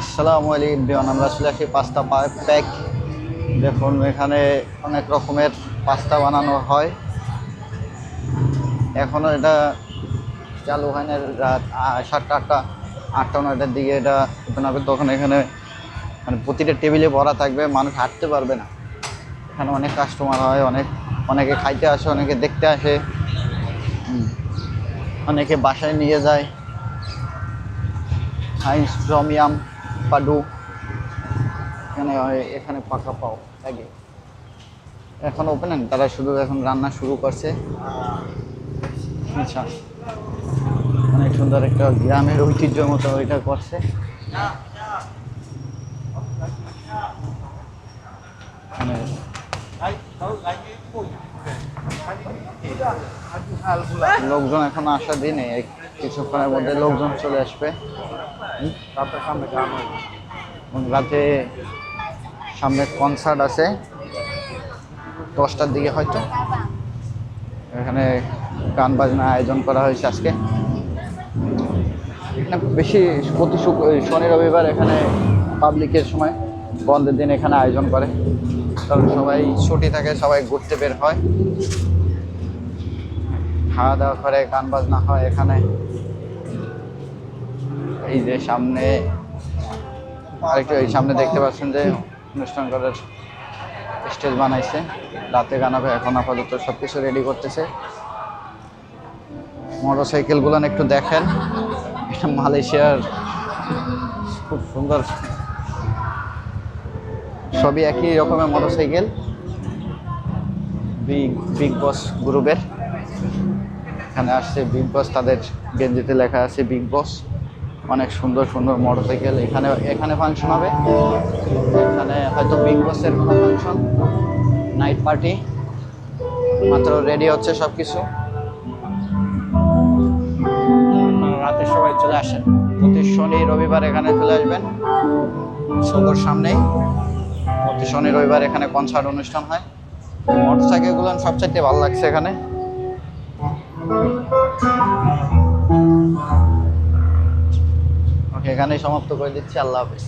আসসালামু আলাইকুম আমরা চলে আসি পাস্তা প্যাক দেখুন, এখানে অনেক রকমের পাস্তা বানানো হয়। এখনও এটা চালু হয় না, রাত সাতটা আটটা আটটা নয়টার দিকে এটা ওপেন হবে। তখন এখানে মানে প্রতিটা টেবিলে ভরা থাকবে, মানুষ হাঁটতে পারবে না। এখানে অনেক কাস্টমার হয়, অনেক, অনেকে খাইতে আসে, অনেকে দেখতে আসে। অনেকে বাসায় নিয়ে যায়। হাইন্স জমিয়াম পাডু এখানে এখানে পাকা পাও আগে এখন ওপেন তারা শুধু এখন রান্না শুরু করছে। আচ্ছা। অনেক সুন্দর একটা গ্রামের ঐতিহ্য মতো এটা করছে। লোকজন এখন আসা দিনে, কিছুক্ষণের মধ্যে লোকজন চলে আসবে। এবং রাতে সামনে কনসার্ট আছে। দশটার দিকে হয়তো। এখানে গান বাজনা আয়োজন করা হয়েছে আজকে। এখানে বেশি প্রতি শনি রবিবার এখানে পাবলিকের সময় বন্ধের দিন এখানে আয়োজন করে। কারণ সবাই ছুটি থাকে সবাই ঘুরতে বের হয়। খাওয়া দাওয়া করে গান বাজনা হয় এখানে। এই যে সামনে, আরেকটু এই সামনে দেখতে পাচ্ছেন যে অনুষ্ঠান করার স্টেজ বানাইছে। রাতে গান হবে, এখন আপাতত সব কিছু রেডি করতেছে। মোটর সাইকেলগুলো একটু দেখেন। এটা মালয়েশিয়ার খুব সুন্দর। সবই একই রকমের motorcycle big big boss গ্রুপের। এখানে আসছে বিগ বস, তাদের গেঞ্জিতে লেখা আছে বিগ বস। অনেক সুন্দর সুন্দর মোটরসাইকেল। এখানে এখানে ফাংশন হবে। এখানে হয়তো বিগ বসের কোনো ফাংশন নাইট পার্টি মাত্র রেডি হচ্ছে সব কিছু রাতে সবাই চলে আসেন। প্রতি শনি রবিবার এখানে চলে আসবেন। সদর সামনেই প্রতি শনি রবিবার এখানে কনসার্ট অনুষ্ঠান হয়। মোটরসাইকেলগুলো সবচাইতে ভালো লাগছে এখানে। এখানেই সমাপ্ত করে দিচ্ছি। আল্লাহ হাফিজ।